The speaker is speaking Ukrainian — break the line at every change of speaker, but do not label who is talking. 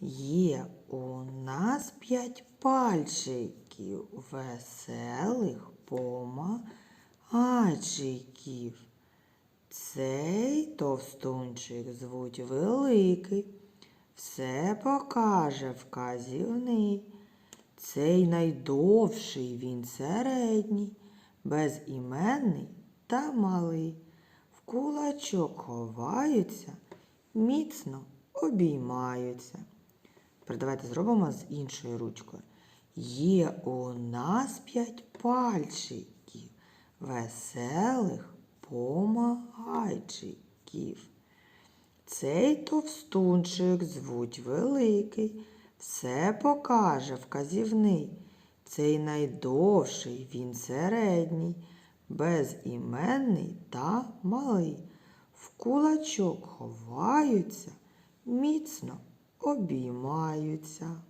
Є у нас п'ять пальчиків, веселих помагачиків. Цей товстунчик звуть великий, все покаже вказівний. Цей найдовший він середній, безіменний та малий. В кулачок ховаються, міцно обіймаються. Тепер давайте зробимо з іншою ручкою. Є у нас п'ять пальчиків, веселих помагайчиків. Цей товстунчик звуть великий, все покаже вказівний. Цей найдовший він середній, безіменний та малий. В кулачок ховаються, міцно обіймаються.